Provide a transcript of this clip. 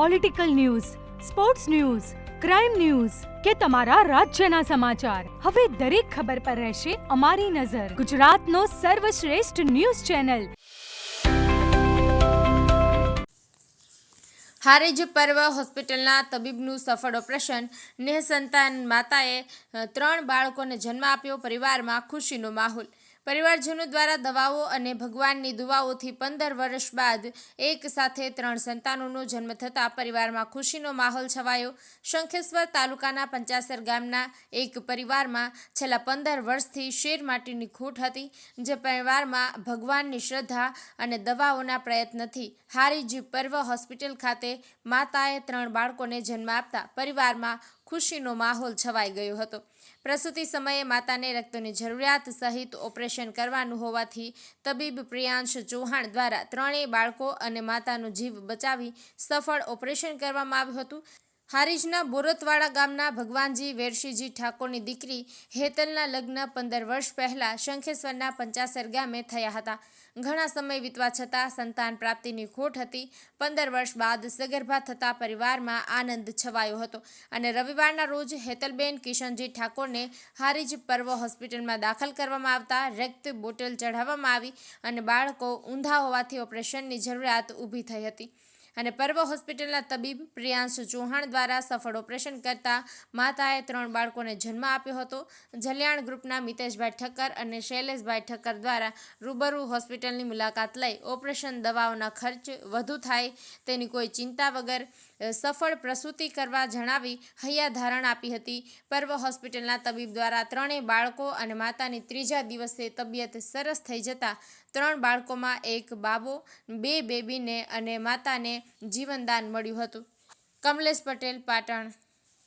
Political news sports news crime news કે તમારા રાજ્યના સમાચાર. હવે દરેક ખબર પર રહેશે અમારી નજર. ગુજરાતનો સર્વશ્રેષ્ઠ ન્યૂઝ ચેનલ. હારેજ પર્વ હોસ્પિટલના તબીબનું સફળ ઓપરેશન. નિઃસંતાન માતાએ ત્રણ બાળકોને જન્મ આપ્યો પરિવારમાં ખુશીનો માહોલ. પરિવારજનો દ્વારા દવાઓ અને ભગવાનની દુવાઓથી પંદર વર્ષ બાદ એક સાથે ત્રણ સંતાનોનો જન્મ થતાં પરિવારમાં ખુશીનો માહોલ છવાયો. શંખેશ્વર તાલુકાના પંચાસર ગામના એક પરિવારમાં છેલ્લા પંદર વર્ષથી શેર માટીની ખૂટ હતી, જે પરિવારમાં ભગવાનની શ્રદ્ધા અને દવાઓના પ્રયત્નથી હારીજી પર્વ હોસ્પિટલ ખાતે માતાએ ત્રણ બાળકોને જન્મ આપતા પરિવારમાં ખુશીનો માહોલ છવાઈ ગયો હતો. પ્રસૂતિ સમયે માતાને રક્તની જરૂરિયાત સહિત ઓપરેશન કરવાનું હોવાથી તબીબ પ્રિયાંશ ચૌહાણ દ્વારા ત્રણેય બાળકો અને માતાનો જીવ બચાવી સફળ ઓપરેશન કરવામાં આવ્યું હતું. હારીજના બોરતવાડા ગામના ભગવાનજી વેરશીજી ઠાકોરની દીકરી હેતલના લગ્ન પંદર વર્ષ પહેલાં શંખેશ્વરના પંચાસર ગામે થયા હતા. ઘણા સમય વીતવા છતાં સંતાન પ્રાપ્તિની ખોટ હતી. પંદર વર્ષ બાદ સગર્ભા થતા પરિવારમાં આનંદ છવાયો હતો અને રવિવારના રોજ હેતલબેન કિશનજી ઠાકોરને હારીજ પર્વ હોસ્પિટલમાં દાખલ કરવામાં આવતા રક્ત બોટલ ચઢાવવામાં આવી અને બાળકો ઊંધા હોવાથી ઓપરેશનની જરૂરિયાત ઊભી થઈ હતી. અને પર્વ હોસ્પિટલના તબીબ પ્રિયાંશ ચૌહાણ દ્વારા સફળ ઓપરેશન કરતા માતાએ ત્રણ બાળકોને જન્મ આપ્યો હતો. જલ્યાણ ગ્રુપના મિતેશભાઈ ઠક્કર અને શૈલેષભાઈ ઠક્કર દ્વારા રૂબરૂ હોસ્પિટલની મુલાકાત લઈ ઓપરેશન દવાઓના ખર્ચ વધુ થાય તેની કોઈ ચિંતા વગર સફળ પ્રસૂતિ કરવા જણાવી હૈયા ધારણ આપી હતી. પર્વ હોસ્પિટલના તબીબ દ્વારા ત્રણેય બાળકો અને માતાની ત્રીજા દિવસે તબિયત સરસ થઈ જતા ત્રણ બાળકોમાં એક બાબો, બે બેબીને અને માતાને જીવનદાન મળ્યું હતું. કમલેશ પટેલ પાટણ.